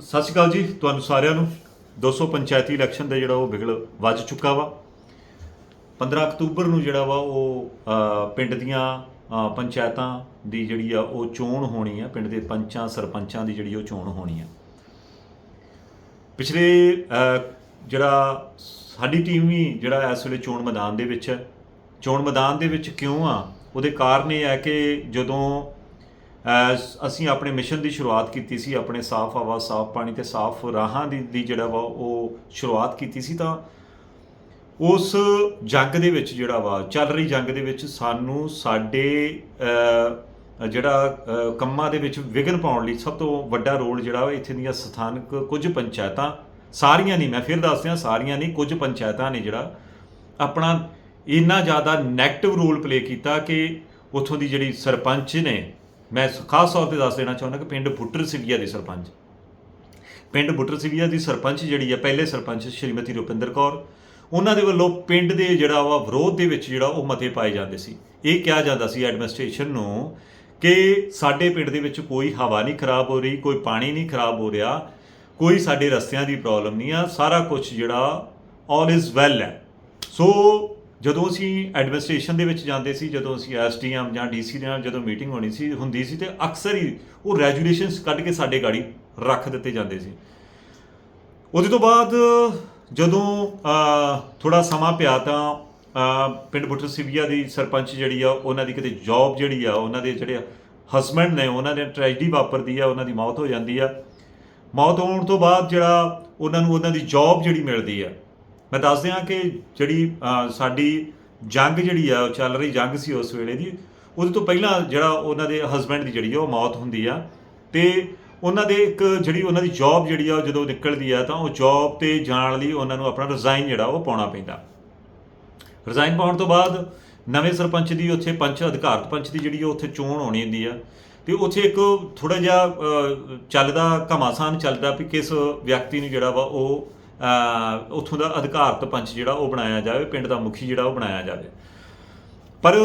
ਸਤਿ ਸ਼੍ਰੀ ਅਕਾਲ ਜੀ, ਤੁਹਾਨੂੰ ਸਾਰਿਆਂ ਨੂੰ। 200 ਪੰਚਾਇਤੀ ਇਲੈਕਸ਼ਨ ਦਾ ਜਿਹੜਾ ਉਹ ਬਿਗਲ ਵੱਜ ਚੁੱਕਾ ਵਾ। 15 ਅਕਤੂਬਰ ਨੂੰ ਜਿਹੜਾ ਵਾ ਉਹ ਪਿੰਡ ਦੀਆਂ ਪੰਚਾਇਤਾਂ ਦੀ ਜਿਹੜੀ ਆ ਉਹ ਚੋਣ ਹੋਣੀ ਆ, ਪਿੰਡ ਦੇ ਪੰਚਾਂ, ਸਰਪੰਚਾਂ ਦੀ ਜਿਹੜੀ ਉਹ ਚੋਣ ਹੋਣੀ ਆ। ਪਿਛਲੇ ਜਿਹੜਾ ਸਾਡੀ ਟੀਮ ਵੀ ਜਿਹੜਾ ਇਸ ਵੇਲੇ ਚੋਣ ਮੈਦਾਨ ਦੇ ਵਿੱਚ ਹੈ। ਚੋਣ ਮੈਦਾਨ ਦੇ ਵਿੱਚ ਕਿਉਂ ਆ? ਉਹਦੇ ਕਾਰਨ ਇਹ ਹੈ ਕਿ ਜਦੋਂ ਅਸੀਂ ਆਪਣੇ ਮਿਸ਼ਨ ਦੀ ਸ਼ੁਰੂਆਤ ਕੀਤੀ ਸੀ, ਆਪਣੇ ਸਾਫ਼ ਹਵਾ, ਸਾਫ਼ ਪਾਣੀ ਤੇ ਸਾਫ਼ ਰਾਹਾਂ ਦੀ ਦੀ ਜਿਹੜਾ ਵਾ ਉਹ ਸ਼ੁਰੂਆਤ ਕੀਤੀ ਸੀ ਤਾਂ ਉਸ ਜੰਗ ਦੇ ਵਿੱਚ ਜਿਹੜਾ ਵਾ, ਚੱਲ ਰਹੀ ਜੰਗ ਦੇ ਵਿੱਚ ਸਾਨੂੰ ਸਾਡੇ ਜਿਹੜਾ ਕੰਮਾਂ ਦੇ ਵਿੱਚ ਵਿਘਨ ਪਾਉਣ ਲਈ ਸਭ ਤੋਂ ਵੱਡਾ ਰੋਲ ਜਿਹੜਾ ਵਾ ਇੱਥੇ ਦੀਆਂ ਸਥਾਨਕ ਕੁਝ ਪੰਚਾਇਤਾਂ, ਸਾਰੀਆਂ ਨਹੀਂ, ਮੈਂ ਫਿਰ ਦੱਸਦਿਆਂ ਸਾਰੀਆਂ ਨਹੀਂ, ਕੁਝ ਪੰਚਾਇਤਾਂ ਨੇ ਜਿਹੜਾ ਆਪਣਾ ਇੰਨਾ ਜ਼ਿਆਦਾ ਨੈਗੇਟਿਵ ਰੋਲ ਪਲੇ ਕੀਤਾ ਕਿ ਉੱਥੋਂ ਦੀ ਜਿਹੜੀ ਸਰਪੰਚ ਨੇ ਮੈਂ ਖਾਸ ਤੌਰ ਤੇ ਦੱਸ ਦੇਣਾ ਚਾਹੁੰਦਾ ਕਿ ਪਿੰਡ ਬੁੱਟਰ ਸਿਵੀਆ ਦੇ ਸਰਪੰਚ। ਪਿੰਡ ਬੁੱਟਰ ਸਿਵੀਆ ਦੀ ਸਰਪੰਚ ਜਿਹੜੀ ਹੈ ਪਹਿਲੇ ਸਰਪੰਚ ਸ਼੍ਰੀਮਤੀ ਰੁਪਿੰਦਰ ਕੌਰ, ਉਹਨਾਂ ਦੇ ਵੱਲੋਂ ਪਿੰਡ ਦੇ ਜਿਹੜਾ ਵਾ ਵਿਰੋਧ ਦੇ ਵਿੱਚ ਜਿਹੜਾ ਉਹ ਮਤੇ ਪਾਏ ਜਾਂਦੇ ਸੀ। ਇਹ ਕਿਹਾ ਜਾਂਦਾ ਸੀ ਐਡਮਿਨਿਸਟ੍ਰੇਸ਼ਨ ਨੂੰ ਕਿ ਸਾਡੇ ਪਿੰਡ ਦੇ ਵਿੱਚ ਕੋਈ ਹਵਾ ਨਹੀਂ ਖਰਾਬ ਹੋ ਰਹੀ, ਕੋਈ ਪਾਣੀ ਨਹੀਂ ਖਰਾਬ ਹੋ ਰਿਹਾ, ਕੋਈ ਸਾਡੇ ਰਸਤਿਆਂ ਦੀ ਪ੍ਰੋਬਲਮ ਨਹੀਂ ਆ, ਸਾਰਾ ਕੁਝ ਜਿਹੜਾ ਆਲ ਇਜ਼ ਵੈਲ ਹੈ। ਸੋ ਜਦੋਂ ਅਸੀਂ ਐਡਮਿਨਿਸਟ੍ਰੇਸ਼ਨ ਦੇ ਵਿੱਚ ਜਾਂਦੇ ਸੀ, ਜਦੋਂ ਅਸੀਂ ਐਸਡੀਐਮ ਜਾਂ ਡੀਸੀ ਦੇ ਨਾਲ ਜਦੋਂ ਮੀਟਿੰਗ ਹੋਣੀ ਸੀ, ਹੁੰਦੀ ਸੀ ਤੇ ਅਕਸਰ ਹੀ ਉਹ ਰੈਜੂਲੇਸ਼ਨਸ ਕੱਢ ਕੇ ਸਾਡੇ ਗਾੜੀ ਰੱਖ ਦਿੱਤੇ ਜਾਂਦੇ ਸੀ। ਉਹਦੇ ਤੋਂ ਬਾਅਦ ਜਦੋਂ ਥੋੜਾ ਸਮਾਂ ਪਿਆ ਤਾਂ ਪਿੰਡ ਬੁੱਟਰ ਸਿਵੀਆ ਦੀ ਸਰਪੰਚ ਜਿਹੜੀ ਆ, ਉਹਨਾਂ ਦੀ ਕਿਤੇ ਜੌਬ ਜਿਹੜੀ ਆ, ਉਹਨਾਂ ਦੇ ਜਿਹੜੇ ਹਸਬੰਡ ਨੇ, ਉਹਨਾਂ ਦੇ ਟ੍ਰੈਜਡੀ ਵਾਪਰਦੀ ਆ, ਉਹਨਾਂ ਦੀ ਮੌਤ ਹੋ ਜਾਂਦੀ ਆ। ਮੌਤ ਹੋਣ ਤੋਂ ਬਾਅਦ ਜਿਹੜਾ ਉਹਨਾਂ ਨੂੰ ਉਹਨਾਂ ਦੀ ਜੌਬ ਜਿਹੜੀ ਮਿਲਦੀ ਆ ਮੈਂ ਦੱਸ ਦਿਆਂ ਕਿ ਜਿਹੜੀ ਸਾਡੀ ਜੰਗ ਜਿਹੜੀ ਆ, ਉਹ ਚੱਲ ਰਹੀ ਜੰਗ ਸੀ ਉਸ ਵੇਲੇ ਦੀ, ਉਹਦੇ ਤੋਂ ਪਹਿਲਾਂ ਜਿਹੜਾ ਉਹਨਾਂ ਦੇ ਹਸਬੰਡ ਦੀ ਜਿਹੜੀ ਆ, ਉਹ ਮੌਤ ਹੁੰਦੀ ਆ। ਤੇ ਉਹਨਾਂ ਦੇ ਇੱਕ ਜਿਹੜੀ ਉਹਨਾਂ ਦੀ ਜੌਬ ਜਿਹੜੀ ਆ, ਉਹ ਜਦੋਂ ਨਿਕਲਦੀ ਆ, ਤਾਂ ਉਹ ਜੌਬ ਤੇ ਜਾਣ ਲਈ ਉਹਨਾਂ ਨੂੰ ਆਪਣਾ ਰਿਜ਼ਾਈਨ ਜਿਹੜਾ, ਉਹ ਪਾਉਣਾ ਪੈਂਦਾ। ਰਿਜ਼ਾਈਨ ਪਾਉਣ ਤੋਂ ਬਾਅਦ ਨਵੇਂ ਸਰਪੰਚ ਦੀ ਉੱਥੇ ਪੰਚ, ਅਧਿਕਾਰਤ ਪੰਚ ਦੀ ਜਿਹੜੀ ਉਹ ਉੱਥੇ ਚੋਣ ਹੋਣੀ ਹੁੰਦੀ ਆ। ਤੇ ਉੱਥੇ ਇੱਕ ਥੋੜਾ ਜਿਹਾ ਚੱਲਦਾ ਘਮਾਸਾਨ ਚੱਲਦਾ ਵੀ ਕਿਸ ਵਿਅਕਤੀ ਨੂੰ ਜਿਹੜਾ ਵਾ, ਉਹ ਉੱਥੋਂ ਦਾ ਅਧਿਕਾਰਤ ਪੰਚ ਜਿਹੜਾ ਉਹ ਬਣਾਇਆ ਜਾਵੇ ਪਿੰਡ ਦਾ ਮੁਖੀ ਜਿਹੜਾ ਉਹ ਬਣਾਇਆ ਜਾਵੇ। ਪਰ ਅ,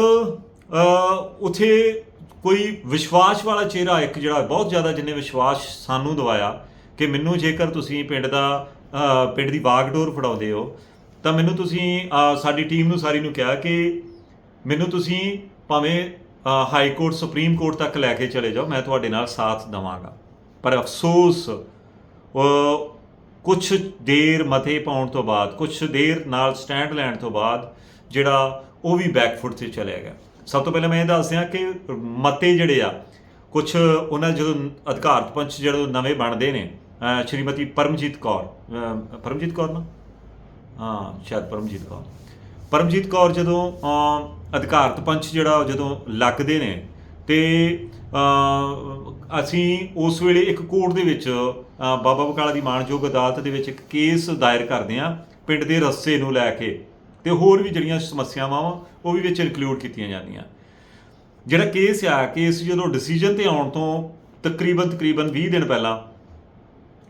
ਉੱਥੇ ਕੋਈ ਵਿਸ਼ਵਾਸ ਵਾਲਾ ਚਿਹਰਾ ਇੱਕ ਜਿਹੜਾ ਬਹੁਤ ਜ਼ਿਆਦਾ ਜਿੰਨੇ ਵਿਸ਼ਵਾਸ ਸਾਨੂੰ ਦਵਾਇਆ ਕਿ ਮੈਨੂੰ ਜੇਕਰ ਤੁਸੀਂ ਪਿੰਡ ਦਾ ਪਿੰਡ ਦੀ ਬਾਗਡੋਰ ਫੜਾਉਂਦੇ ਹੋ ਤਾਂ ਮੈਨੂੰ ਤੁਸੀਂ ਸਾਡੀ ਟੀਮ ਨੂੰ ਸਾਰੀ ਨੂੰ ਕਿਹਾ ਕਿ ਮੈਨੂੰ ਤੁਸੀਂ ਭਾਵੇਂ ਹਾਈ ਕੋਰਟ ਸੁਪਰੀਮ ਕੋਰਟ ਤੱਕ ਲੈ ਕੇ ਚਲੇ ਜਾਓ ਮੈਂ ਤੁਹਾਡੇ ਨਾਲ ਸਾਥ ਦਵਾਂਗਾ। ਪਰ ਅਫਸੋਸ ਕੁਝ ਦੇਰ ਮਤੇ ਪਾਉਣ ਤੋਂ ਬਾਅਦ ਕੁਝ ਦੇਰ ਨਾਲ ਸਟੈਂਡ ਲੈਣ ਤੋਂ ਬਾਅਦ ਜਿਹੜਾ ਉਹ ਵੀ ਬੈਕਫੁੱਟ ਤੇ ਚਲਿਆ ਗਿਆ। ਸਭ ਤੋਂ ਪਹਿਲਾਂ ਮੈਂ ਇਹ ਦੱਸ ਦਿਆਂ ਕਿ ਮਤੇ ਜਿਹੜੇ ਆ ਕੁਝ ਉਹਨਾਂ ਜਦੋਂ ਅਧਿਕਾਰਤ ਪੰਚ ਜਦੋਂ ਨਵੇਂ ਬਣਦੇ ਨੇ ਸ਼੍ਰੀਮਤੀ ਪਰਮਜੀਤ ਕੌਰ ਪਰਮਜੀਤ ਕੌਰ ਨਾ? ਹਾਂ, ਸ਼ਾਇਦ ਪਰਮਜੀਤ ਕੌਰ। ਪਰਮਜੀਤ ਕੌਰ ਜਦੋਂ ਅਧਿਕਾਰਤ ਪੰਚ ਜਿਹੜਾ ਜਦੋਂ ਲੱਗਦੇ ਨੇ ਤੇ ਅਸੀਂ ਉਸ ਵੇਲੇ ਇੱਕ ਕੋਰਟ ਦੇ ਵਿੱਚ ਬਾਬਾ ਬਕਾਲਾ ਦੀ ਮਾਣਯੋਗ ਅਦਾਲਤ ਦੇ ਵਿੱਚ ਇੱਕ ਕੇਸ ਦਾਇਰ ਕਰਦੇ ਆ ਪਿੰਡ ਦੇ ਰਸਤੇ ਨੂੰ ਲੈ ਕੇ। ਤੇ ਹੋਰ ਵੀ ਜਿਹੜੀਆਂ ਸਮੱਸਿਆਵਾਂ ਵਾ, ਉਹ ਵੀ ਵਿੱਚ ਇਨਕਲੂਡ ਕੀਤੀਆਂ ਜਾਂਦੀਆਂ। ਜਿਹੜਾ ਕੇਸ ਆ, ਕੇਸ ਜਦੋਂ ਡਿਸੀਜਨ ਤੇ ਆਉਣ ਤੋਂ ਤਕਰੀਬਨ ਤਕਰੀਬਨ 20 ਦਿਨ ਪਹਿਲਾਂ,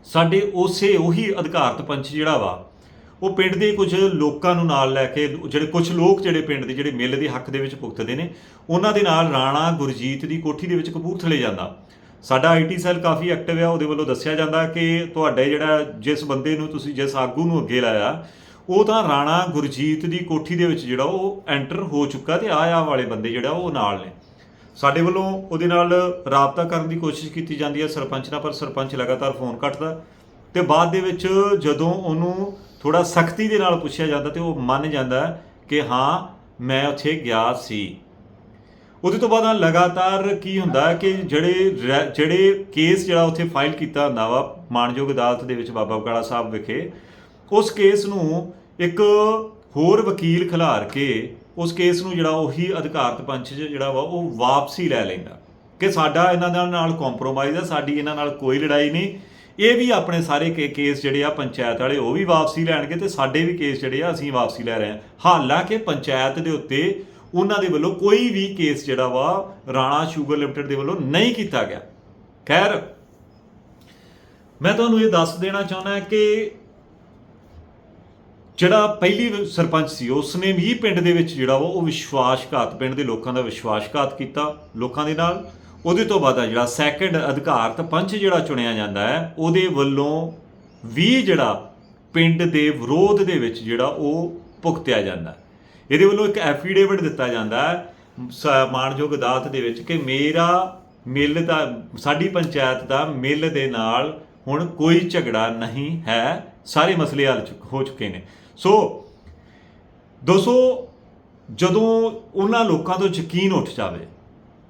ਸਾਡੇ ਉਸੇ ਉਹੀ ਅਧਿਕਾਰਤ ਪੰਚ ਜਿਹੜਾ ਵਾ, ਉਹ ਪਿੰਡ ਦੇ ਕੁਝ ਲੋਕਾਂ ਨੂੰ ਨਾਲ ਲੈ ਕੇ, ਜਿਹੜੇ ਕੁਝ ਲੋਕ ਜਿਹੜੇ ਪਿੰਡ ਦੇ, ਜਿਹੜੇ ਮੇਲੇ ਦੇ ਹੱਕ ਦੇ ਵਿੱਚ ਭੁਗਤਦੇ ਨੇ, ਉਹਨਾਂ ਦੇ ਨਾਲ ਰਾਣਾ ਗੁਰਜੀਤ ਦੀ ਕੋਠੀ ਦੇ ਵਿੱਚ ਕਪੂਰਥਲੇ ਜਾਂਦਾ। ਸਾਡਾ ਆਈਟੀ ਸੈੱਲ ਕਾਫੀ ਐਕਟਿਵ ਆ, ਉਹਦੇ ਵੱਲੋਂ ਦੱਸਿਆ ਜਾਂਦਾ ਕਿ ਤੁਹਾਡੇ ਜਿਹੜਾ ਜਿਸ ਬੰਦੇ ਨੂੰ ਤੁਸੀਂ ਜਿਸ ਆਗੂ ਨੂੰ ਅੱਗੇ ਲਾਇਆ, ਉਹ ਤਾਂ ਰਾਣਾ ਗੁਰਜੀਤ ਦੀ ਕੋਠੀ ਦੇ ਵਿੱਚ ਜਿਹੜਾ ਉਹ ਐਂਟਰ ਹੋ ਚੁੱਕਾ ਤੇ ਆ ਵਾਲੇ ਬੰਦੇ ਜਿਹੜਾ ਉਹ ਨਾਲ ਨੇ। ਸਾਡੇ ਵੱਲੋਂ ਉਹਦੇ ਨਾਲ ਰਾਬਤਾ ਕਰਨ ਦੀ ਕੋਸ਼ਿਸ਼ ਕੀਤੀ ਜਾਂਦੀ ਹੈ ਸਰਪੰਚ ਨਾਲ, ਪਰ ਸਰਪੰਚ ਲਗਾਤਾਰ ਫੋਨ ਕੱਟਦਾ। ਤੇ ਬਾਅਦ ਦੇ ਵਿੱਚ ਜਦੋਂ ਉਹਨੂੰ ਥੋੜਾ ਸਖਤੀ ਦੇ ਨਾਲ ਪੁੱਛਿਆ ਜਾਂਦਾ ਤੇ ਉਹ ਮੰਨ ਜਾਂਦਾ ਕਿ ਹਾਂ, ਮੈਂ ਉੱਥੇ ਗਿਆ ਸੀ। ਉਹਦੇ ਤੋਂ ਬਾਅਦ ਲਗਾਤਾਰ ਕੀ ਹੁੰਦਾ ਕਿ ਜਿਹੜੇ ਰੈ- ਜਿਹੜੇ ਕੇਸ ਜਿਹੜਾ ਉੱਥੇ ਫਾਈਲ ਕੀਤਾ ਹੁੰਦਾ ਵਾ, ਮਾਨਯੋਗ ਅਦਾਲਤ ਦੇ ਵਿੱਚ ਬਾਬਾ ਬਕਾਲਾ ਸਾਹਿਬ ਵਿਖੇ, ਉਸ ਕੇਸ ਨੂੰ ਇੱਕ ਹੋਰ ਵਕੀਲ ਖਿਲਾਰ ਕੇ ਉਸ ਕੇਸ ਨੂੰ ਜਿਹੜਾ ਉਹੀ ਅਧਿਕਾਰਤ ਪੰਚ ਜਿਹੜਾ ਵਾ ਉਹ ਵਾਪਸੀ ਲੈ ਲੈਂਦਾ ਕਿ ਸਾਡਾ ਇਹਨਾਂ ਦੇ ਨਾਲ ਕੰਪਰੋਮਾਈਜ਼ ਆ, ਸਾਡੀ ਇਹਨਾਂ ਨਾਲ ਕੋਈ ਲੜਾਈ ਨਹੀਂ। ਇਹ ਵੀ ਆਪਣੇ ਸਾਰੇ ਕੇ- ਕੇਸ ਜਿਹੜੇ ਆ ਪੰਚਾਇਤ ਵਾਲੇ ਉਹ ਵੀ ਵਾਪਸੀ ਲੈਣਗੇ ਤੇ ਸਾਡੇ ਵੀ ਕੇਸ ਜਿਹੜੇ ਆ ਅਸੀਂ ਵਾਪਸੀ ਲੈ ਰਹੇ ਹਾਂ। ਹਾਲਾਂਕਿ ਪੰਚਾਇਤ ਦੇ ਉੱਤੇ ਉਹਨਾਂ ਦੇ ਵੱਲੋਂ ਕੋਈ ਵੀ ਕੇਸ ਜਿਹੜਾ ਵਾ ਰਾਣਾ ਸ਼ੂਗਰ ਲਿਮਟਿਡ ਦੇ ਵੱਲੋਂ ਨਹੀਂ ਕੀਤਾ ਗਿਆ ਖੈਰ, ਮੈਂ ਤੁਹਾਨੂੰ ਇਹ ਦੱਸ ਦੇਣਾ ਚਾਹੁੰਦਾ ਕਿ ਜਿਹੜਾ ਪਹਿਲੀ ਸਰਪੰਚ ਸੀ, ਉਸਨੇ ਵੀ ਪਿੰਡ ਦੇ ਵਿੱਚ ਜਿਹੜਾ ਵਾ ਉਹ ਵਿਸ਼ਵਾਸਘਾਤ, ਪਿੰਡ ਦੇ ਲੋਕਾਂ ਦਾ ਵਿਸ਼ਵਾਸਘਾਤ ਕੀਤਾ ਲੋਕਾਂ ਦੇ ਨਾਲ ਉਹਦੇ ਤੋਂ ਬਾਅਦ ਜਿਹੜਾ ਸੈਕੰਡ ਅਧਿਕਾਰਤ ਪੰਚ ਜਿਹੜਾ ਚੁਣਿਆ ਜਾਂਦਾ ਹੈ, ਉਹਦੇ ਵੱਲੋਂ ਵੀ ਜਿਹੜਾ ਪਿੰਡ ਦੇ ਵਿਰੋਧ ਦੇ ਵਿੱਚ ਜਿਹੜਾ ਉਹ ਭੁਗਤਿਆ ਜਾਂਦਾ ਹੈ। ਇਹਦੇ ਵੱਲੋਂ ਇੱਕ ਐਫੀਡੇਵਿਟ ਦਿੱਤਾ ਜਾਂਦਾ ਹੈ, ਸ- ਮਾਣਯੋਗ ਅਦਾਲਤ ਦੇ ਵਿੱਚ ਕਿ ਮੇਰਾ ਮਿੱਲ ਦਾ, ਸਾਡੀ ਪੰਚਾਇਤ ਦਾ ਮਿੱਲ ਦੇ ਨਾਲ ਹੁਣ ਕੋਈ ਝਗੜਾ ਨਹੀਂ ਹੈ, ਸਾਰੇ ਮਸਲੇ ਹੱਲ ਚੁੱਕ- ਹੋ ਚੁੱਕੇ ਨੇ। ਸੋ, ਦੋਸਤੋ, ਜਦੋਂ ਉਹਨਾਂ ਲੋਕਾਂ ਤੋਂ ਯਕੀਨ ਉੱਠ ਜਾਵੇ,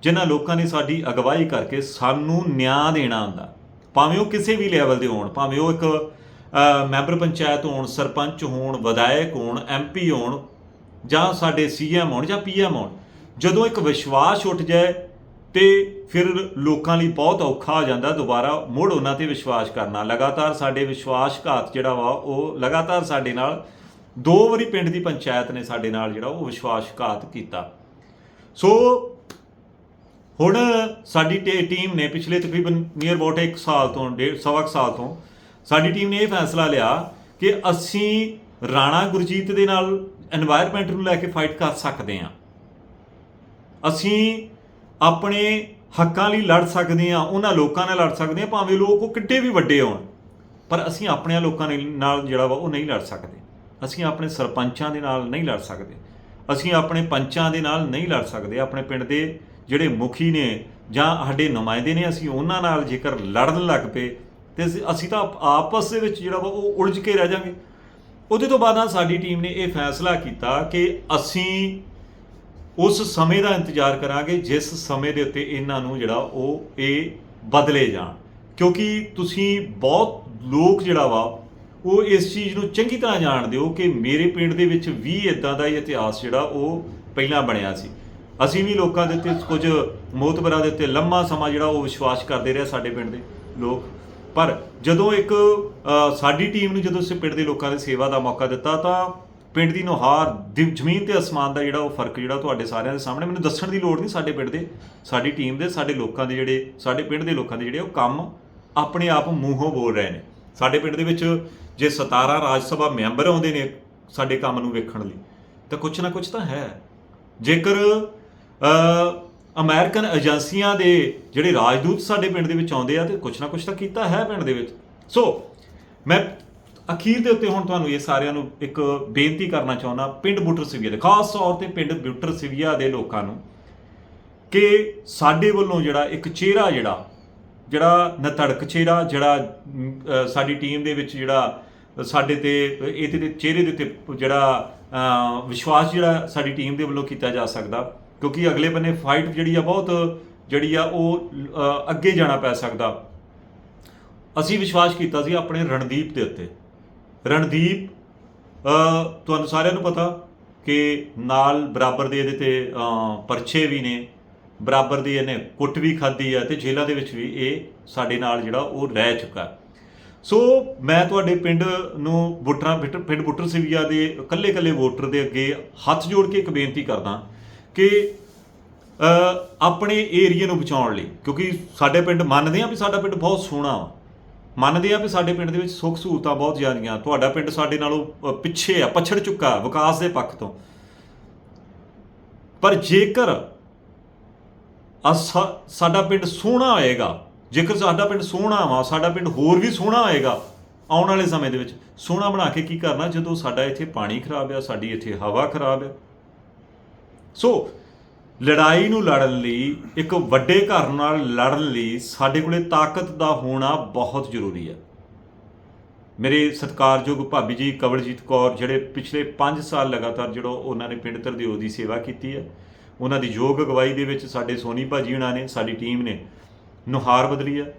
ਜਿਨ੍ਹਾਂ ਲੋਕਾਂ ਨੇ ਸਾਡੀ ਅਗਵਾਈ ਕਰਕੇ ਸਾਨੂੰ ਨਿਆਂ ਦੇਣਾ ਹੁੰਦਾ, ਭਾਵੇਂ ਉਹ ਕਿਸੇ ਵੀ ਲੈਵਲ ਦੇ ਹੋਣ, ਭਾਵੇਂ ਉਹ ਇੱਕ ਮੈਂਬਰ ਪੰਚਾਇਤ ਹੋਣ, ਸਰਪੰਚ ਹੋਣ, ਵਿਧਾਇਕ ਹੋਣ ਐਮਪੀ ਹੋਣ ਜਾਂ ਸਾਡੇ ਸੀਐਮ ਹੋਣ ਜਾਂ ਪੀਐਮ ਹੋਣ, ਜਦੋਂ ਇੱਕ ਵਿਸ਼ਵਾਸ ਉੱਠ ਜਾਏ ਤੇ ਫਿਰ ਲੋਕਾਂ ਲਈ ਬਹੁਤ ਔਖਾ ਹੋ ਜਾਂਦਾ ਦੁਬਾਰਾ ਮੁੜ ਉਹਨਾਂ ਤੇ ਵਿਸ਼ਵਾਸ ਕਰਨਾ। ਲਗਾਤਾਰ ਸਾਡੇ ਵਿਸ਼ਵਾਸਘਾਤ ਜਿਹੜਾ ਵਾ, ਉਹ ਲਗਾਤਾਰ ਸਾਡੇ ਨਾਲ, ਦੋ ਵਾਰੀ ਪਿੰਡ ਦੀ ਪੰਚਾਇਤ ਨੇ ਸਾਡੇ ਨਾਲ ਜਿਹੜਾ ਉਹ ਵਿਸ਼ਵਾਸਘਾਤ ਕੀਤਾ। ਸੋ ਹੁਣ ਸਾਡੀ ਟੇ- ਟੀਮ ਨੇ ਪਿਛਲੇ ਤਕਰੀਬਨ ਨੀਅਰ ਅਬਾਊਟ 1 ਸਾਲ ਤੋਂ, ਡੇਢ, ਸਵਾ ਕੁ ਸਾਲ ਤੋਂ ਸਾਡੀ ਟੀਮ ਨੇ ਇਹ ਫੈਸਲਾ ਲਿਆ ਕਿ ਅਸੀਂ ਰਾਣਾ ਗੁਰਜੀਤ ਦੇ ਨਾਲ এনवायरमेंट ਨੂੰ ਲੈ ਕੇ ਫਾਈਟ ਕਰ ਸਕਦੇ ਆ ਅਸੀਂ ਆਪਣੇ ਹੱਕਾਂ ਲਈ ਲੜ ਸਕਦੇ ਆ ਉਹਨਾਂ ਲੋਕਾਂ ਨਾਲ ਲੜ ਸਕਦੇ ਆ ਭਾਵੇਂ ਲੋਕ ਉਹ ਕਿੱਡੇ ਵੀ ਵੱਡੇ ਹੋਣ, ਪਰ ਅਸੀਂ ਆਪਣੇ ਲੋਕਾਂ ਦੇ ਨਾਲ ਜਿਹੜਾ ਵਾ ਉਹ ਨਹੀਂ ਲੜ ਸਕਦੇ। ਅਸੀਂ ਆਪਣੇ ਸਰਪੰਚਾਂ ਦੇ ਨਾਲ ਨਹੀਂ ਲੜ ਸਕਦੇ। ਅਸੀਂ ਆਪਣੇ ਪੰਚਾਂ ਦੇ ਨਾਲ ਨਹੀਂ ਲੜ ਸਕਦੇ। ਆਪਣੇ ਪਿੰਡ ਦੇ ਜਿਹੜੇ ਮੁਖੀ ਨੇ ਜਾਂ ਸਾਡੇ ਨੁਮਾਇੰਦੇ ਨੇ, ਅਸੀਂ ਉਹਨਾਂ ਨਾਲ ਜੇਕਰ ਲੜਨ ਲੱਗ ਪਏ, ਤੇ ਅਸੀਂ ਤਾਂ ਆਪਸ ਦੇ ਵਿੱਚ ਜਿਹੜਾ ਵਾ ਉਹ ਉਲਝ ਕੇ ਰਹਿ ਜਾਾਂਗੇ ਉਹਦੇ ਤੋਂ ਬਾਅਦ ਸਾਡੀ ਟੀਮ ਨੇ ਇਹ ਫੈਸਲਾ ਕੀਤਾ ਕਿ ਅਸੀਂ ਉਸ ਸਮੇਂ ਦਾ ਇੰਤਜ਼ਾਰ ਕਰਾਂਗੇ, ਜਿਸ ਸਮੇਂ ਦੇ ਉੱਤੇ ਇਹਨਾਂ ਨੂੰ ਜਿਹੜਾ ਉਹ ਇਹ ਬਦਲੇ ਜਾਣ। ਕਿਉਂਕਿ ਤੁਸੀਂ ਬਹੁਤ ਲੋਕ ਜਿਹੜਾ ਵਾ, ਉਹ ਇਸ ਚੀਜ਼ ਨੂੰ ਚੰਗੀ ਤਰ੍ਹਾਂ ਜਾਣਦੇ ਹੋ ਕਿ ਮੇਰੇ ਪਿੰਡ ਦੇ ਵਿੱਚ ਵੀ ਇਦਾਂ ਦਾ ਹੀ ਇਤਿਹਾਸ ਜਿਹੜਾ ਉਹ ਪਹਿਲਾਂ ਬਣਿਆ ਸੀ। ਅਸੀਂ ਵੀ ਲੋਕਾਂ ਦੇ ਉੱਤੇ ਕੁਝ ਮੋਤਬਰਾਂ ਦੇ ਉੱਤੇ ਲੰਮਾ ਸਮਾਂ ਜਿਹੜਾ ਉਹ ਵਿਸ਼ਵਾਸ ਕਰਦੇ ਰਹੇ ਸਾਡੇ ਪਿੰਡ ਦੇ ਲੋਕ। ਪਰ ਜਦੋਂ ਇੱਕ ਸਾਡੀ ਟੀਮ ਨੂੰ ਜਦੋਂ ਅਸੀਂ ਪਿੰਡ ਦੇ ਲੋਕਾਂ ਦੀ ਸੇਵਾ ਦਾ ਮੌਕਾ ਦਿੱਤਾ, ਤਾਂ ਪਿੰਡ ਦੀ ਨੁਹਾਰ ਦਿ- ਜ਼ਮੀਨ ਤੇ ਅਸਮਾਨ ਦਾ ਜਿਹੜਾ ਉਹ ਫ਼ਰਕ ਜਿਹੜਾ ਤੁਹਾਡੇ ਸਾਰਿਆਂ ਦੇ ਸਾਹਮਣੇ ਮੈਨੂੰ ਦੱਸਣ ਦੀ ਲੋੜ ਨਹੀਂ ਸਾਡੇ ਪਿੰਡ ਦੇ, ਸਾਡੀ ਟੀਮ ਦੇ, ਸਾਡੇ ਲੋਕਾਂ ਦੇ ਜਿਹੜੇ, ਸਾਡੇ ਪਿੰਡ ਦੇ ਲੋਕਾਂ ਦੇ ਜਿਹੜੇ ਉਹ ਕੰਮ ਆਪਣੇ ਆਪ ਮੂੰਹੋਂ ਬੋਲ ਰਹੇ ਨੇ। ਸਾਡੇ ਪਿੰਡ ਦੇ ਵਿੱਚ ਜੇ 17 ਰਾਜ ਸਭਾ ਮੈਂਬਰ ਆਉਂਦੇ ਨੇ ਸਾਡੇ ਕੰਮ ਨੂੰ ਵੇਖਣ ਲਈ, ਤਾਂ ਕੁਝ ਨਾ ਕੁਝ ਤਾਂ ਹੈ। ਜੇਕਰ ਅਮਰੀਕਨ ਏਜੰਸੀਆਂ ਦੇ ਜਿਹੜੇ ਰਾਜਦੂਤ ਸਾਡੇ ਪਿੰਡ ਦੇ ਵਿੱਚ ਆਉਂਦੇ ਆ ਤੇ ਕੁਛ ਨਾ ਕੁਛ ਤਾਂ ਕੀਤਾ ਹੈ ਪਿੰਡ ਦੇ ਵਿੱਚ। ਸੋ ਮੈਂ ਅਖੀਰ ਦੇ ਉੱਤੇ ਹੁਣ ਤੁਹਾਨੂੰ ਇਹ ਸਾਰਿਆਂ ਨੂੰ ਇੱਕ ਬੇਨਤੀ ਕਰਨਾ ਚਾਹੁੰਦਾ, ਪਿੰਡ ਬੁੱਟਰ ਸਿਵੀਆ ਦੇ, ਖਾਸ ਤੌਰ ਤੇ ਪਿੰਡ ਬੁੱਟਰ ਸਿਵੀਆ ਦੇ ਲੋਕਾਂ ਨੂੰ ਕਿ ਸਾਡੇ ਵੱਲੋਂ ਜਿਹੜਾ ਇੱਕ ਚਿਹਰਾ ਜਿਹੜਾ ਜਿਹੜਾ ਨਤੜਕ ਚਿਹਰਾ, ਜਿਹੜਾ ਸਾਡੀ ਟੀਮ ਦੇ ਵਿੱਚ ਜਿਹੜਾ ਸਾਡੇ ਤੇ, ਇਹਦੇ ਤੇ ਚਿਹਰੇ ਦੇ ਉੱਤੇ ਜਿਹੜਾ ਵਿਸ਼ਵਾਸ ਜਿਹੜਾ ਸਾਡੀ ਟੀਮ ਦੇ ਵੱਲੋਂ ਕੀਤਾ ਜਾ ਸਕਦਾ। ਕਿਉਂਕਿ ਅਗਲੇ ਬੰਨੇ ਫਾਈਟ ਜਿਹੜੀ ਆ ਬਹੁਤ, ਜਿਹੜੀ ਆ ਉਹ ਅੱਗੇ ਜਾਣਾ ਪੈ ਸਕਦਾ। ਅਸੀਂ ਵਿਸ਼ਵਾਸ ਕੀਤਾ ਸੀ ਆਪਣੇ ਰਣਦੀਪ ਦੇ ਉੱਤੇ। ਰਣਦੀਪ ਤੁਹਾਨੂੰ ਸਾਰਿਆਂ ਨੂੰ ਪਤਾ ਕਿ ਨਾਲ ਬਰਾਬਰ ਦੇ ਇਹਦੇ ਤੇ ਪਰਚੇ ਵੀ ਨੇ। ਬਰਾਬਰ ਦੀ ਇਹਨੇ ਕੁੱਟ ਵੀ ਖਾਧੀ ਆ ਤੇ ਜੇਲ੍ਹਾਂ ਦੇ ਵਿੱਚ ਵੀ ਇਹ ਸਾਡੇ ਨਾਲ ਜਿਹੜਾ ਉਹ ਰਹਿ ਚੁੱਕਾ। ਸੋ ਮੈਂ ਤੁਹਾਡੇ ਪਿੰਡ ਨੂੰ ਵੋਟਰਾਂ ਬਿਟ- ਪਿੰਡ ਬੁੱਟਰ ਸਿਵੀਆ ਦੇ ਇਕੱਲੇ ਇਕੱਲੇ ਵੋਟਰ ਦੇ ਅੱਗੇ ਹੱਥ ਜੋੜ ਕੇ ਇੱਕ ਬੇਨਤੀ ਕਰਦਾ ਕਿ ਆਪਣੇ ਏਰੀਆ ਨੂੰ ਬਚਾਉਣ ਲਈ। ਕਿਉਂਕਿ ਸਾਡੇ ਪਿੰਡ ਮੰਨਦੇ ਆ ਵੀ ਸਾਡਾ ਪਿੰਡ ਬਹੁਤ ਸੋਹਣਾ ਵਾ। ਮੰਨਦੇ ਆ ਵੀ ਸਾਡੇ ਪਿੰਡ ਦੇ ਵਿੱਚ ਸੁੱਖ ਸਹੂਲਤਾਂ ਬਹੁਤ ਜ਼ਿਆਦੀਆਂ। ਤੁਹਾਡਾ ਪਿੰਡ ਸਾਡੇ ਨਾਲੋਂ ਪਿੱਛੇ ਆ, ਪਛੜ ਚੁੱਕਾ, ਵਿਕਾਸ ਦੇ ਪੱਖ ਤੋਂ। ਪਰ ਜੇਕਰ ਅਸਾ ਸਾਡਾ ਪਿੰਡ ਸੋਹਣਾ ਹੋਏਗਾ, ਜੇਕਰ ਸਾਡਾ ਪਿੰਡ ਸੋਹਣਾ ਵਾ, ਸਾਡਾ ਪਿੰਡ ਹੋਰ ਵੀ ਸੋਹਣਾ ਹੋਏਗਾ, ਆਉਣ ਵਾਲੇ ਸਮੇਂ ਦੇ ਵਿੱਚ ਸੋਹਣਾ ਬਣਾ ਕੇ ਕੀ ਕਰਨਾ? ਜਦੋਂ ਸਾਡਾ ਇੱਥੇ ਪਾਣੀ ਖਰਾਬ ਆ, ਸਾਡੀ ਇੱਥੇ ਹਵਾ ਖਰਾਬ ਆ ਸੋ, ਲੜਾਈ ਨੂੰ ਲੜਨ ਲਈ, ਇੱਕ ਵੱਡੇ ਘਰ ਨਾਲ ਲੜਨ ਲਈ ਸਾਡੇ ਕੋਲੇ ਤਾਕਤ ਦਾ ਹੋਣਾ ਬਹੁਤ ਜ਼ਰੂਰੀ ਹੈ। ਮੇਰੇ ਸਤਿਕਾਰਯੋਗ ਭਾਬੀ ਜੀ ਕਵਲਜੀਤ ਕੌਰ, ਜਿਹੜੇ ਪਿਛਲੇ 5 ਸਾਲ ਲਗਾਤਾਰ ਜਿਹੜਾ ਉਹਨਾਂ ਨੇ ਪਿੰਡ ਤਰਦਿਓ ਦੀ ਸੇਵਾ ਕੀਤੀ ਹੈ, ਉਹਨਾਂ ਦੀ ਯੋਗ ਅਗਵਾਈ ਦੇ ਵਿੱਚ ਸਾਡੇ ਸੋਨੀ ਭਾਜੀ ਉਹਨਾਂ ਨੇ, ਸਾਡੀ ਟੀਮ ਨੇ ਨੁਹਾਰ ਬਦਲੀ ਹੈ।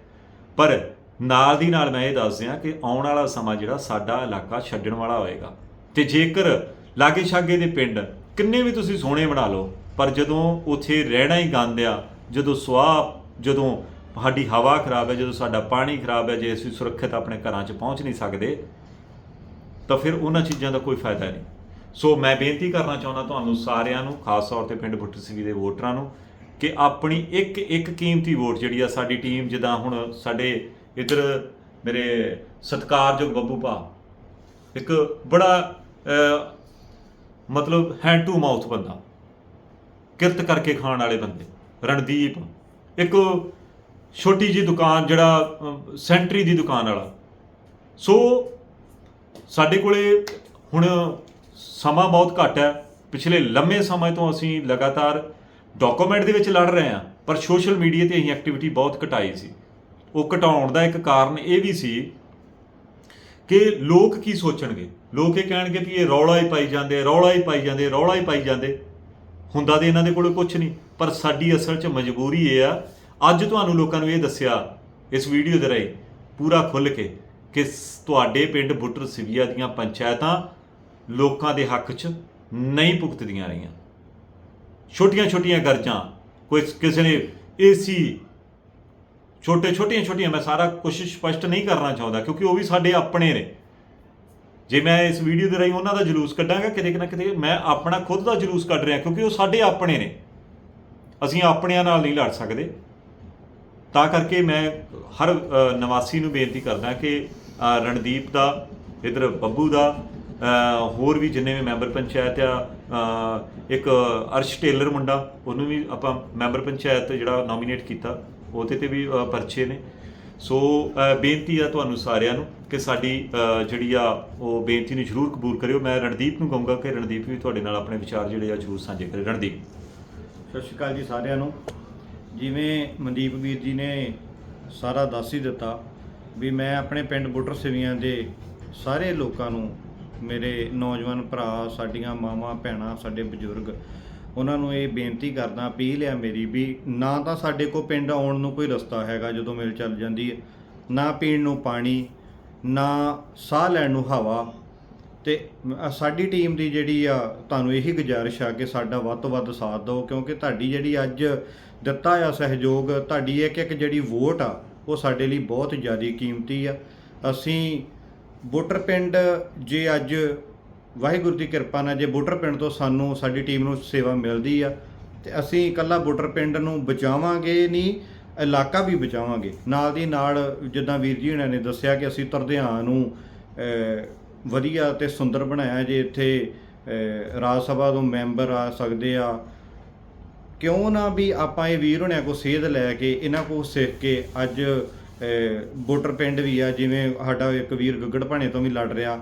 ਪਰ ਨਾਲ ਦੀ ਨਾਲ ਮੈਂ ਇਹ ਦੱਸ ਦਿਆਂ ਕਿ ਆਉਣ ਵਾਲਾ ਸਮਾਂ ਜਿਹੜਾ ਸਾਡਾ ਇਲਾਕਾ ਛੱਡਣ ਵਾਲਾ ਹੋਏਗਾ। ਤੇ ਜੇਕਰ ਲਾਗੇ ਛਾਗੇ ਦੇ ਪਿੰਡ ਕਿੰਨੇ ਵੀ ਤੁਸੀਂ ਸੋਹਣੇ ਬਣਾ ਲਓ, ਪਰ ਜਦੋਂ ਉੱਥੇ ਰਹਿਣਾ ਹੀ ਗੰਦ ਆ, ਜਦੋਂ ਸੁਆਹ, ਜਦੋਂ ਸਾਡੀ ਹਵਾ ਖਰਾਬ ਹੈ, ਜਦੋਂ ਸਾਡਾ ਪਾਣੀ ਖਰਾਬ ਹੈ, ਜੇ ਅਸੀਂ ਸੁਰੱਖਿਅਤ ਆਪਣੇ ਘਰਾਂ 'ਚ ਪਹੁੰਚ ਨਹੀਂ ਸਕਦੇ, ਤਾਂ ਫਿਰ ਉਹਨਾਂ ਚੀਜ਼ਾਂ ਦਾ ਕੋਈ ਫਾਇਦਾ ਨਹੀਂ। ਸੋ ਮੈਂ ਬੇਨਤੀ ਕਰਨਾ ਚਾਹੁੰਦਾ ਤੁਹਾਨੂੰ ਸਾਰਿਆਂ ਨੂੰ, ਖਾਸ ਤੌਰ ਤੇ ਪਿੰਡ ਬੁੱਟਰਸਵੀ ਦੇ ਵੋਟਰਾਂ ਨੂੰ, ਕਿ ਆਪਣੀ ਇੱਕ ਇੱਕ ਕੀਮਤੀ ਵੋਟ ਜਿਹੜੀ ਆ ਸਾਡੀ ਟੀਮ, ਜਿੱਦਾਂ ਹੁਣ ਸਾਡੇ ਇਧਰ ਮੇਰੇ ਸਤਿਕਾਰਯੋਗ ਬੱਬੂ ਭਾ, ਇੱਕ ਬੜਾ ਮਤਲਬ ਹੈਂਡ ਟੂ ਮਾਊਥ ਬੰਦਾ। ਕਿਰਤ ਕਰਕੇ ਖਾਣ ਵਾਲੇ ਬੰਦੇ, ਰਣਦੀਪ। ਇੱਕ ਛੋਟੀ ਜੀ ਦੁਕਾਨ, ਜਿਹੜਾ ਸੈਂਟਰੀ ਦੀ ਦੁਕਾਨ ਵਾਲਾ। ਸੋ ਸਾਡੇ ਕੋਲੇ ਹੁਣ ਸਮਾਂ ਬਹੁਤ ਘੱਟ ਹੈ। ਪਿਛਲੇ ਲੰਮੇ ਸਮੇਂ ਤੋਂ ਅਸੀਂ ਲਗਾਤਾਰ ਡਾਕੂਮੈਂਟ ਦੇ ਵਿੱਚ ਲੜ ਰਹੇ ਹਾਂ, ਪਰ ਸੋਸ਼ਲ ਮੀਡੀਆ ਤੇ ਅਸੀਂ ਐਕਟੀਵਿਟੀ ਬਹੁਤ ਘਟਾਈ ਸੀ। ਉਹ ਘਟਾਉਣ ਦਾ ਇੱਕ ਕਾਰਨ ਇਹ ਵੀ ਸੀ ਕਿ ਲੋਕ ਕੀ ਸੋਚਣਗੇ? ਲੋਕ ਇਹ ਕਹਿਣਗੇ ਵੀ ਇਹ ਰੌਲਾ ਹੀ ਪਾਈ ਜਾਂਦੇ, ਰੌਲਾ ਹੀ ਪਾਈ ਜਾਂਦੇ, ਰੌਲਾ ਹੀ ਪਾਈ ਜਾਂਦੇ। ਹੁੰਦਾ ਤੇ ਇਹਨਾਂ ਦੇ ਕੋਲ ਕੁਝ ਨਹੀਂ, ਪਰ ਸਾਡੀ ਅਸਲ 'ਚ ਮਜਬੂਰੀ ਇਹ ਆ। ਅੱਜ ਤੁਹਾਨੂੰ ਲੋਕਾਂ ਨੂੰ ਇਹ ਦੱਸਿਆ, ਇਸ ਵੀਡੀਓ ਦੇ ਰਾਹੀਂ, ਪੂਰਾ ਖੁੱਲ ਕੇ, ਕਿ ਸ- ਤੁਹਾਡੇ ਪਿੰਡ ਬੁੱਟਰ ਸਿਵੀਆ ਦੀਆਂ ਪੰਚਾਇਤਾਂ ਲੋਕਾਂ ਦੇ ਹੱਕ 'ਚ ਨਹੀਂ ਭੁਗਤਦੀਆਂ ਰਹੀਆਂ। ਛੋਟੀਆਂ-ਛੋਟੀਆਂ ਗਰਜਾਂ, ਕੋਈ ਕਿਸੇ ਨੇ ਏਸੀ ਛੋਟੇ ਛੋਟੀਆਂ ਛੋਟੀਆਂ ਮੈਂ ਸਾਰਾ ਕੁਝ ਸਪਸ਼ਟ ਨਹੀਂ ਕਰਨਾ ਚਾਹੁੰਦਾ, ਕਿਉਂਕਿ ਉਹ ਵੀ ਸਾਡੇ ਆਪਣੇ ਨੇ। ਜੇ ਮੈਂ ਇਸ ਵੀਡੀਓ ਦੇ ਰਾਹੀਂ ਉਹਨਾਂ ਦਾ ਜਲੂਸ ਕੱਢਾਂਗਾ, ਕਿਤੇ ਨਾ ਕਿਤੇ ਮੈਂ ਆਪਣਾ ਖੁਦ ਦਾ ਜਲੂਸ ਕੱਢ ਰਿਹਾ, ਕਿਉਂਕਿ ਉਹ ਸਾਡੇ ਆਪਣੇ ਨੇ। ਅਸੀਂ ਆਪਣਿਆਂ ਨਾਲ ਨਹੀਂ ਲੜ ਸਕਦੇ। ਤਾਂ ਕਰਕੇ ਮੈਂ ਹਰ ਨਿਵਾਸੀ ਨੂੰ ਬੇਨਤੀ ਕਰਦਾ ਕਿ ਰਣਦੀਪ ਦਾ, ਇਧਰ ਬੱਬੂ ਦਾ ਹੋਰ ਵੀ ਜਿੰਨੇ ਵੀ ਮੈਂਬਰ ਪੰਚਾਇਤ ਆ ਇੱਕ ਅਰਸ਼ ਟੇਲਰ ਮੁੰਡਾ, ਉਹਨੂੰ ਵੀ ਆਪਾਂ ਮੈਂਬਰ ਪੰਚਾਇਤ ਜਿਹੜਾ ਨੋਮੀਨੇਟ ਕੀਤਾ। ਉਹਦੇ ਤੇ ਵੀ ਪਰਚੇ ਨੇ। ਸੋ ਬੇਨਤੀ ਆ ਤੁਹਾਨੂੰ ਸਾਰਿਆਂ ਨੂੰ ਕਿ ਸਾਡੀ ਜਿਹੜੀ ਆ, ਉਹ ਬੇਨਤੀ ਨੂੰ ਜ਼ਰੂਰ ਕਬੂਲ ਕਰਿਓ। ਮੈਂ ਰਣਦੀਪ ਨੂੰ ਕਹੂੰਗਾ ਕਿ ਰਣਦੀਪ ਵੀ ਤੁਹਾਡੇ ਨਾਲ ਆਪਣੇ ਵਿਚਾਰ ਜਿਹੜੇ ਆ ਜ਼ਰੂਰ ਸਾਂਝੇ ਕਰੇ। ਰਣਦੀਪ। ਸਤਿ ਸ਼੍ਰੀ ਅਕਾਲ ਜੀ ਸਾਰਿਆਂ ਨੂੰ। ਜਿਵੇਂ ਮਨਦੀਪ ਵੀਰ ਜੀ ਨੇ ਸਾਰਾ ਦੱਸ ਹੀ ਦਿੱਤਾ ਵੀ ਮੈਂ ਆਪਣੇ ਪਿੰਡ ਬੁੱਟਰ ਸਿਵੀਆਂ ਦੇ ਸਾਰੇ ਲੋਕਾਂ ਨੂੰ, ਮੇਰੇ ਨੌਜਵਾਨ ਭਰਾ, ਸਾਡੀਆਂ ਮਾਵਾਂ, ਭੈਣਾਂ, ਸਾਡੇ ਬਜ਼ੁਰਗ ਉਹਨਾਂ ਨੂੰ ਇਹ ਬੇਨਤੀ ਕਰਦਾ, ਅਪੀਲ ਆ ਮੇਰੀ ਵੀ ਨਾ ਤਾਂ ਸਾਡੇ ਕੋਲ ਪਿੰਡ ਆਉਣ ਨੂੰ ਕੋਈ ਰਸਤਾ ਹੈਗਾ ਜਦੋਂ ਮਿਲ ਚੱਲ ਜਾਂਦੀ ਹੈ। ਨਾ ਪੀਣ ਨੂੰ ਪਾਣੀ, ਨਾ ਸਾਹ ਲੈਣ ਨੂੰ ਹਵਾ ਤੇ ਸਾਡੀ ਟੀਮ ਦੀ ਜਿਹੜੀ ਆ, ਤੁਹਾਨੂੰ ਇਹੀ ਗੁਜ਼ਾਰਿਸ਼ ਆ ਕਿ ਸਾਡਾ ਵੱਧ ਤੋਂ ਵੱਧ ਸਾਥ ਦਿਓ ਕਿਉਂਕਿ ਤੁਹਾਡੀ ਜਿਹੜੀ ਅੱਜ ਦਿੱਤਾ ਆ ਸਹਿਯੋਗ, ਤੁਹਾਡੀ ਇੱਕ ਇੱਕ ਜਿਹੜੀ ਵੋਟ ਆ, ਉਹ ਸਾਡੇ ਲਈ ਬਹੁਤ ਜ਼ਿਆਦਾ ਕੀਮਤੀ ਆ। ਅਸੀਂ ਵੋਟਰ ਪਿੰਡ ਜੇ ਅੱਜ ਵਾਹਿਗੁਰੂ ਦੀ ਕਿਰਪਾ ਨਾਲ ਜੇ ਵੋਟਰ ਪਿੰਡ ਤੋਂ ਸਾਨੂੰ, ਸਾਡੀ ਟੀਮ ਨੂੰ ਸੇਵਾ ਮਿਲਦੀ ਆ, ਤੇ ਅਸੀਂ ਇਕੱਲਾ ਬੋਟਰ ਪਿੰਡ ਨੂੰ ਬਚਾਵਾਂਗੇ ਨਹੀਂ, ਇਲਾਕਾ ਵੀ ਬਚਾਵਾਂਗੇ। ਨਾਲ ਦੀ ਨਾਲ ਜਿੱਦਾਂ ਵੀਰ ਜੀ ਹੁਣਾਂ ਨੇ ਦੱਸਿਆ ਕਿ ਅਸੀਂ ਤਰਧਿਆਨ ਨੂੰ ਵਧੀਆ ਤੇ ਸੁੰਦਰ ਬਣਾਇਆ ਜੇ ਇੱਥੇ ਰਾਜ ਸਭਾ ਤੋਂ ਮੈਂਬਰ ਆ ਸਕਦੇ ਆ। ਕਿਉਂ ਨਾ ਵੀ ਆਪਾਂ ਇਹ ਵੀਰ ਹੁਣਿਆਂ ਕੋ ਸੇਧ ਲੈ ਕੇ, ਇਹਨਾਂ ਕੋ ਸਿੱਖ ਕੇ ਅੱਜ ਬੋਟਰ ਪਿੰਡ ਵੀ ਆ, ਜਿਵੇਂ ਸਾਡਾ ਇੱਕ ਵੀਰ ਗੱਗੜ ਭਾਣੇ ਤੋਂ ਵੀ ਲੜ ਰਿਹਾ।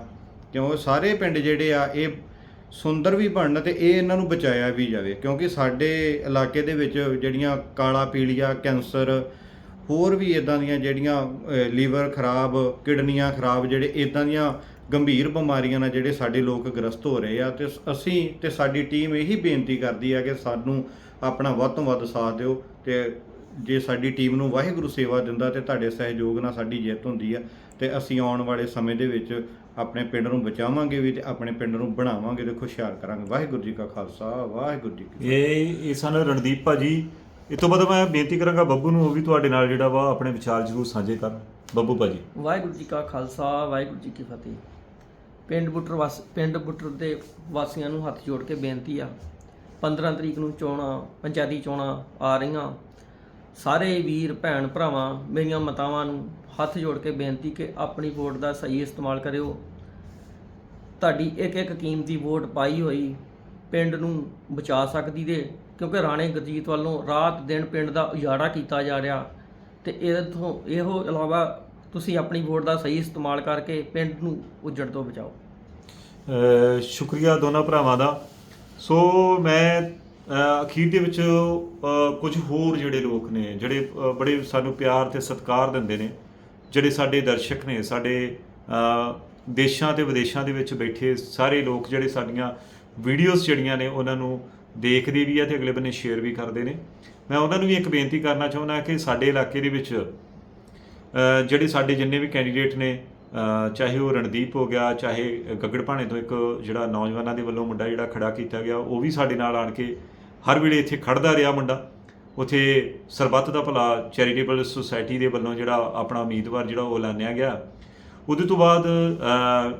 ਕਿਉਂ? ਸਾਰੇ ਪਿੰਡ ਜਿਹੜੇ ਆ, ਇਹ ਸੁੰਦਰ ਵੀ ਬਣਨ ਤੇ ਇਹ ਇਹਨਾਂ ਨੂੰ ਬਚਾਇਆ ਵੀ ਜਾਵੇ। ਕਿਉਂਕਿ ਸਾਡੇ ਇਲਾਕੇ ਦੇ ਵਿੱਚ ਜਿਹੜੀਆਂ ਕਾਲਾ, ਪੀਲੀਆ, ਕੈਂਸਰ, ਹੋਰ ਵੀ ਇਦਾਂ ਦੀਆਂ ਜਿਹੜੀਆਂ ਲੀਵਰ ਖਰਾਬ, ਕਿਡਨੀਆਂ ਖਰਾਬ, ਜਿਹੜੇ ਇਦਾਂ ਦੀਆਂ ਗੰਭੀਰ ਬਿਮਾਰੀਆਂ ਨਾਲ ਜਿਹੜੇ ਸਾਡੇ ਲੋਕ ਗ੍ਰਸਤ ਹੋ ਰਹੇ ਆ, ਤੇ ਅਸੀਂ ਤੇ ਸਾਡੀ ਟੀਮ ਇਹੀ ਬੇਨਤੀ ਕਰਦੀ ਆ ਕਿ ਸਾਨੂੰ ਆਪਣਾ ਵੱਧ ਤੋਂ ਵੱਧ ਸਾਥ ਦਿਓ ਤੇ ਜੇ ਸਾਡੀ ਟੀਮ ਨੂੰ ਵਾਹਿਗੁਰੂ ਸੇਵਾ ਦਿੰਦਾ ਤੇ ਤੁਹਾਡੇ ਸਹਿਯੋਗ ਨਾਲ ਸਾਡੀ ਜਿੱਤ ਹੁੰਦੀ ਆ, ਤੇ ਅਸੀਂ ਆਉਣ ਵਾਲੇ ਸਮੇਂ ਦੇ ਵਿੱਚ ਆਪਣੇ ਪਿੰਡ ਨੂੰ ਬਚਾਵਾਂਗੇ ਵੀ ਤੇ ਆਪਣੇ ਪਿੰਡ ਨੂੰ ਬਣਾਵਾਂਗੇ ਤੇ ਖੁਸ਼ਹਾਲ ਕਰਾਂਗੇ। ਵਾਹਿਗੁਰੂ ਜੀ ਕਾ ਖਾਲਸਾ ਵਾਹਿਗੁਰੂ ਜੀ ਕੀ ਫਤਿਹ। ਇਹ ਇਹ ਸਨ ਰਣਦੀਪ ਭਾਜੀ ਇਸ ਤੋਂ ਬਾਅਦ ਮੈਂ ਬੇਨਤੀ ਕਰਾਂਗਾ ਬੱਬੂ ਨੂੰ ਉਹ ਵੀ ਤੁਹਾਡੇ ਨਾਲ ਜਿਹੜਾ ਵਾ ਆਪਣੇ ਵਿਚਾਰ ਜ਼ਰੂਰ ਸਾਂਝੇ ਕਰਨ। ਬੱਬੂ ਭਾਜੀ। ਵਾਹਿਗੁਰੂ ਜੀ ਕਾ ਖਾਲਸਾ ਵਾਹਿਗੁਰੂ ਜੀ ਕੀ ਫਤਿਹ। ਪਿੰਡ ਬੁੱਟਰ ਵਾਸ ਪਿੰਡ ਬੁੱਟਰ ਦੇ ਵਾਸੀਆਂ ਨੂੰ ਹੱਥ ਜੋੜ ਕੇ ਬੇਨਤੀ ਆ। 15 ਤਰੀਕ ਨੂੰ ਚੋਣਾਂ ਪੰਚਾਇਤੀ ਚੋਣਾਂ ਆ ਰਹੀਆਂ। ਸਾਰੇ ਵੀਰ ਭੈਣ ਭਰਾਵਾਂ ਮੇਰੀਆਂ ਮਤਾਵਾਂ ਨੂੰ ਹੱਥ ਜੋੜ ਕੇ ਬੇਨਤੀ ਕਿ ਆਪਣੀ ਵੋਟ ਦਾ ਸਹੀ ਇਸਤੇਮਾਲ ਕਰਿਓ। ਤੁਹਾਡੀ ਇੱਕ ਇੱਕ ਕੀਮਤੀ ਵੋਟ ਪਾਈ ਹੋਈ ਪਿੰਡ ਨੂੰ ਬਚਾ ਸਕਦੀ ਦੇ ਕਿਉਂਕਿ ਰਾਣੇ ਗੁਰਜੀਤ ਵੱਲੋਂ ਰਾਤ ਦਿਨ ਪਿੰਡ ਦਾ ਉਜਾੜਾ ਕੀਤਾ ਜਾ ਰਿਹਾ ਤੇ ਇਹ ਤੋਂ ਇਹੋ ਇਲਾਵਾ ਤੁਸੀਂ ਆਪਣੀ ਵੋਟ ਦਾ ਸਹੀ ਇਸਤੇਮਾਲ ਕਰਕੇ ਪਿੰਡ ਨੂੰ ਉੱਜੜ ਤੋਂ ਬਚਾਓ। ਸ਼ੁਕਰੀਆ ਦੋਨਾਂ ਭਰਾਵਾਂ ਦਾ। ਸੋ ਮੈਂ ਅਖੀਰ ਦੇ ਵਿੱਚ ਅ, ਕੁਝ ਹੋਰ ਜਿਹੜੇ ਲੋਕ ਨੇ ਜਿਹੜੇ ਬੜੇ ਸਾਨੂੰ ਪਿਆਰ ਤੇ ਸਤਿਕਾਰ ਦਿੰਦੇ ਨੇ ਜਿਹੜੇ ਸਾਡੇ ਦਰਸ਼ਕ ਨੇ ਸਾਡੇ ਦੇਸ਼ਾਂ ਤੇ ਵਿਦੇਸ਼ਾਂ ਦੇ ਵਿੱਚ ਬੈਠੇ ਸਾਰੇ ਲੋਕ ਜਿਹੜੇ ਸਾਡੀਆਂ ਵੀਡੀਓਜ਼ ਜਿਹੜੀਆਂ ਨੇ ਉਹਨਾਂ ਨੂੰ ਦੇਖਦੇ ਵੀ ਆ ਤੇ ਅਗਲੇ ਬੰਨੇ ਸ਼ੇਅਰ ਵੀ ਕਰਦੇ ਨੇ। ਮੈਂ ਉਹਨਾਂ ਨੂੰ ਵੀ ਇੱਕ ਬੇਨਤੀ ਕਰਨਾ ਚਾਹੁੰਦਾ ਕਿ ਸਾਡੇ ਇਲਾਕੇ ਦੇ ਵਿੱਚ ਜਿਹੜੇ ਸਾਡੇ ਜਿੰਨੇ ਵੀ ਕੈਂਡੀਡੇਟ ਨੇ ਚਾਹੇ ਉਹ ਰਣਦੀਪ ਹੋ ਗਿਆ, ਚਾਹੇ ਗੱਗੜ ਭਾਣੇ ਤੋਂ ਇੱਕ ਜਿਹੜਾ ਨੌਜਵਾਨਾਂ ਦੇ ਵੱਲੋਂ ਮੁੰਡਾ ਜਿਹੜਾ ਖੜਾ ਕੀਤਾ ਗਿਆ, ਉਹ ਵੀ ਸਾਡੇ ਨਾਲ ਆਣ ਕੇ ਹਰ ਵੇਲੇ ਇੱਥੇ ਖੜਦਾ ਰਿਹਾ ਮੁੰਡਾ। ਉਥੇ ਸਰਬੱਤ ਦਾ ਭਲਾ ਚੈਰੀਟੇਬਲ ਸੁਸਾਇਟੀ ਦੇ ਵੱਲੋਂ ਜਿਹੜਾ ਆਪਣਾ ਉਮੀਦਵਾਰ ਜਿਹੜਾ ਉਹ ਐਲਾਨਿਆ ਗਿਆ। ਉਹਦੇ ਤੋਂ ਬਾਅਦ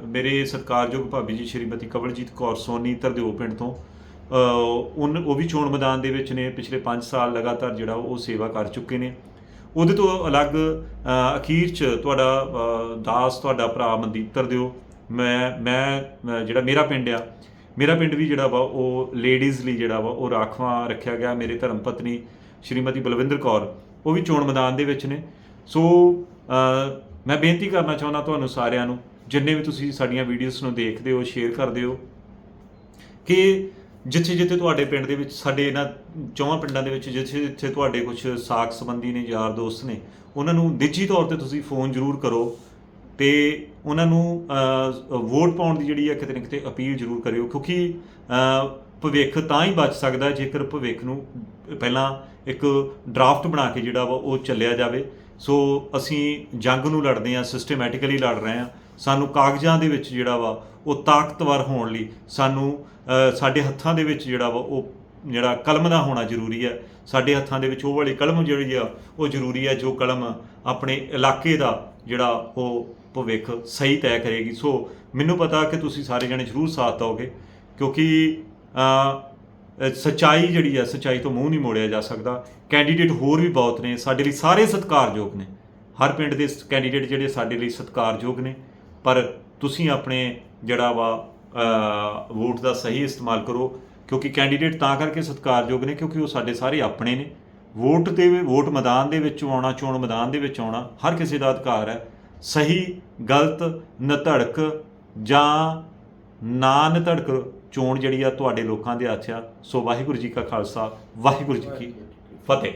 ਮੇਰੇ ਸਤਿਕਾਰਯੋਗ ਭਾਬੀ ਜੀ ਸ਼੍ਰੀਮਤੀ ਕਵਲਜੀਤ ਕੌਰ ਸੋਨੀ ਤਰਦਿਓ ਪਿੰਡ ਤੋਂ। ਅ, ਉਨ ਉਹ ਵੀ ਚੋਣ ਮੈਦਾਨ ਦੇ ਵਿੱਚ ਨੇ ਪਿਛਲੇ 5 ਸਾਲ ਲਗਾਤਾਰ ਜਿਹੜਾ ਉਹ ਸੇਵਾ ਕਰ ਚੁੱਕੇ ਨੇ। ਉਹਦੇ ਤੋਂ ਅਲੱਗ ਅਖੀਰ ਚ ਤੁਹਾਡਾ ਦਾਸ ਤੁਹਾਡਾ ਭਰਾ ਮਨਦੀਪ ਤਰਦਿਓ ਮੈਂ ਮੈਂ ਜਿਹੜਾ ਮੇਰਾ ਪਿੰਡ ਆ ਮੇਰਾ ਪਿੰਡ ਵੀ ਜਿਹੜਾ ਵਾ ਉਹ ਲੇਡੀਜ਼ ਲਈ ਜਿਹੜਾ ਵਾ ਉਹ ਰਾਖਵਾਂ ਰੱਖਿਆ ਗਿਆ ਮੇਰੇ ਧਰਮ ਪਤਨੀ ਸ਼੍ਰੀਮਤੀ ਬਲਵਿੰਦਰ ਕੌਰ। ਉਹ ਵੀ ਚੋਣ ਮੈਦਾਨ ਦੇ ਵਿੱਚ ਨੇ। ਸੋ ਮੈਂ ਬੇਨਤੀ ਕਰਨਾ ਚਾਹੁੰਦਾ ਤੁਹਾਨੂੰ ਸਾਰਿਆਂ ਨੂੰ, ਜਿੰਨੇ ਵੀ ਤੁਸੀਂ ਸਾਡੀਆਂ ਵੀਡੀਓਜ਼ ਨੂੰ ਦੇਖਦੇ ਹੋ ਸ਼ੇਅਰ ਕਰਦੇ ਹੋ, ਕਿ ਜਿੱਥੇ ਜਿੱਥੇ ਤੁਹਾਡੇ ਪਿੰਡ ਦੇ ਵਿੱਚ, ਸਾਡੇ ਇਹਨਾਂ ਚੌਹਾਂ ਪਿੰਡਾਂ ਦੇ ਵਿੱਚ ਜਿੱਥੇ ਜਿੱਥੇ ਤੁਹਾਡੇ ਕੁਝ ਸਾਖ ਸੰਬੰਧੀ ਨੇ, ਯਾਰ ਦੋਸਤ ਨੇ, ਉਹਨਾਂ ਨੂੰ ਨਿੱਜੀ ਤੌਰ ਤੇ ਤੁਸੀਂ ਫੋਨ ਜ਼ਰੂਰ ਕਰੋ ਤੇ ਉਹਨਾਂ ਨੂੰ ਵੋਟ ਪਾਉਣ ਦੀ ਜਿਹੜੀ ਹੈ ਕਿਤੇ ਨਾ ਕਿਤੇ ਅਪੀਲ ਜ਼ਰੂਰ ਕਰਿਓ, ਕਿਉਂਕਿ ਭਵਿੱਖ ਤਾਂ ਹੀ ਬਚ ਸਕਦਾ ਜੇਕਰ ਭਵਿੱਖ ਨੂੰ ਪਹਿਲਾਂ ਇੱਕ ਡਰਾਫਟ ਬਣਾ ਕੇ ਜਿਹੜਾ ਵਾ ਉਹ ਚੱਲਿਆ ਜਾਵੇ। ਸੋ ਅਸੀਂ ਜੰਗ ਨੂੰ ਲੜਦੇ ਹਾਂ ਸਿਸਟਮੈਟਿਕਲੀ ਲੜ ਰਹੇ ਹਾਂ। ਸਾਨੂੰ ਕਾਗਜ਼ਾਂ ਦੇ ਵਿੱਚ ਜਿਹੜਾ ਵਾ, ਉਹ ਤਾਕਤਵਰ ਹੋਣ ਲਈ ਸਾਨੂੰ ਸਾਡੇ ਹੱਥਾਂ ਦੇ ਵਿੱਚ ਜਿਹੜਾ ਵਾ, ਉਹ ਜਿਹੜਾ ਕਲਮ ਦਾ ਹੋਣਾ ਜ਼ਰੂਰੀ ਹੈ। ਸਾਡੇ ਹੱਥਾਂ ਦੇ ਵਿੱਚ ਉਹ ਵਾਲੀ ਕਲਮ ਜਿਹੜੀ ਆ, ਉਹ ਜ਼ਰੂਰੀ ਹੈ ਜੋ ਕਲਮ ਆਪਣੇ ਇਲਾਕੇ ਦਾ ਜਿਹੜਾ ਉਹ ਭਵਿੱਖ ਸਹੀ ਤੈਅ ਕਰੇਗੀ। ਸੋ ਮੈਨੂੰ ਪਤਾ ਕਿ ਤੁਸੀਂ ਸਾਰੇ ਜਣੇ ਜ਼ਰੂਰ ਸਾਥ ਦਿਓਗੇ, ਕਿਉਂਕਿ ਸੱਚਾਈ ਜਿਹੜੀ ਆ, ਸੱਚਾਈ ਤੋਂ ਮੂੰਹ ਨਹੀਂ ਮੋੜਿਆ ਜਾ ਸਕਦਾ। ਕੈਂਡੀਡੇਟ ਹੋਰ ਵੀ ਬਹੁਤ ਨੇ, ਸਾਡੇ ਲਈ ਸਾਰੇ ਸਤਿਕਾਰਯੋਗ ਨੇ। ਹਰ ਪਿੰਡ ਦੇ ਕੈਂਡੀਡੇਟ ਜਿਹੜੇ ਸਾਡੇ ਲਈ ਸਤਿਕਾਰਯੋਗ ਨੇ। ਪਰ ਤੁਸੀਂ ਆਪਣੇ ਜਿਹੜਾ ਵਾ ਵੋਟ ਦਾ ਸਹੀ ਇਸਤੇਮਾਲ ਕਰੋ, ਕਿਉਂਕਿ ਕੈਂਡੀਡੇਟ ਤਾਂ ਕਰਕੇ ਸਤਿਕਾਰਯੋਗ ਨੇ, ਕਿਉਂਕਿ ਉਹ ਸਾਡੇ ਸਾਰੇ ਆਪਣੇ ਨੇ। ਵੋਟ ਤੇ ਵੋਟ ਮੈਦਾਨ ਦੇ ਵਿੱਚ ਆਉਣਾ, ਚੋਣ ਮੈਦਾਨ ਦੇ ਵਿੱਚ ਆਉਣਾ, ਹਰ ਕਿਸੇ ਦਾ ਅਧਿਕਾਰ ਹੈ। ਸਹੀ, ਗਲਤ, ਨਧੜਕ ਜਾਂ ਨਾ ਨਧੜਕ ਚੋਣ ਜਿਹੜੀ ਆ ਤੁਹਾਡੇ ਲੋਕਾਂ ਦੇ ਹੱਥ ਆ। ਸੋ ਵਾਹਿਗੁਰੂ ਜੀ ਕਾ ਖਾਲਸਾ, ਵਾਹਿਗੁਰੂ ਜੀ ਕੀ ਫਤਿਹ।